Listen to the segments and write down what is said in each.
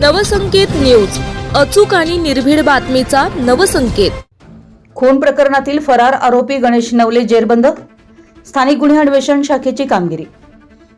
Navsanket news. अचूक आणि निर्भीड बातमीचा नवसंकेत. खून प्रकरणातील फरार आरोपी गणेश नवले जेरबंद. स्थानिक गुन्हे अन्वेषण शाखेची कामगिरी.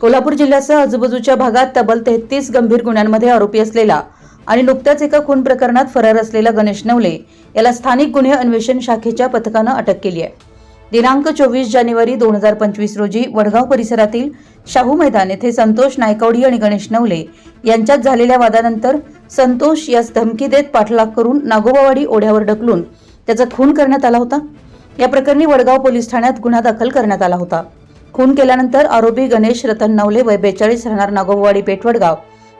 कोल्हापूर जिल्ह्यासह आजूबाजूच्या भागात तब्बल तेहतीस गंभीर गुन्ह्यांमध्ये आरोपी असलेला आणि नुकत्याच एका खून प्रकरणात फरार असलेला गणेश नवले याला स्थानिक गुन्हे अन्वेषण शाखेच्या पथकानं अटक केली आहे. दिनांक चोवीस जानेवारी दोन हजार पंचवीस रोजी वडगाव परिसरातील शाहू मैदान येथे संतोष नायकवडी आणि गणेश नवले यांच्यात झालेल्या वादानंतर संतोष यास धमकी देत पाठलाग करून नागोबावाडी ओढ्यावर ढकलून त्याचा खून करण्यात आला होता. या प्रकरणी वडगाव पोलीस ठाण्यात गुन्हा दाखल करण्यात आला होता. खून केल्यानंतर आरोपी गणेश रतन नवले वय बेचाळीस राहणार नागोबावाडी पेठवडगाव.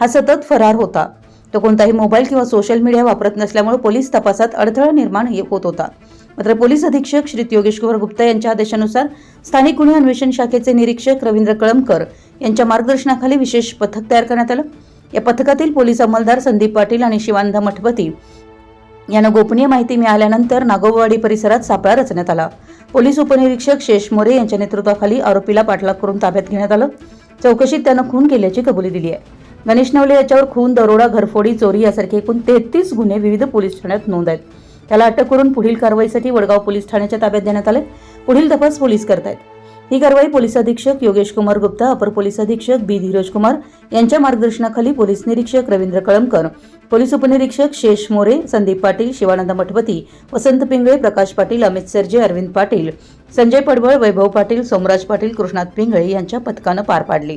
हा सतत फरार होता. तो कोणताही मोबाईल किंवा सोशल मीडिया वापरत नसल्यामुळे पोलीस तपासात अडथळा निर्माण होत होता. मात्र पोलीस अधीक्षक श्री योगेश कुमार गुप्ता यांच्या आदेशानुसार स्थानिक गुन्हे अन्वेषण शाखेचे निरीक्षक रवींद्र कळमकर यांच्या मार्गदर्शनाखाली विशेष पथक तयार करण्यात आलं. या पथकातील पोलीस अंमलदार संदीप पाटील आणि शिवानंद मठपती यांना गोपनीय माहिती मिळाल्यानंतर नागोबावाडी परिसरात सापळा रचण्यात आला. पोलीस उपनिरीक्षक शेष मोरे यांच्या नेतृत्वाखाली आरोपीला पाठलाग करून ताब्यात घेण्यात आलं. चौकशीत त्यानं खून केल्याची कबुली दिली आहे. गणेश नवले याच्यावर खून दरोडा घरफोडी चोरी यासारखे एकूण तेहतीस गुन्हे विविध पोलीस ठाण्यात नोंद आहेत. त्याला अटक करून पुढील कारवाईसाठी वडगाव पोलीस ठाण्याच्या ताब्यात देण्यात आले पुढील तपास पोलीस करतायत. ही कारवाई पोलीस अधीक्षक योगेश कुमार गुप्ता अपर पोलीस अधीक्षक बी. धीरज कुमार यांच्या मार्गदर्शनाखाली पोलीस निरीक्षक रवींद्र कळमकर पोलीस उपनिरीक्षक शेष मोरे संदीप पाटील शिवानंद मठपती वसंत पिंगळे प्रकाश पाटील अमित सरजे अरविंद पाटील संजय पडवळ वैभव पाटील सोमराज पाटील कृष्णात पिंगळे यांच्या पथकानं पार पाडली.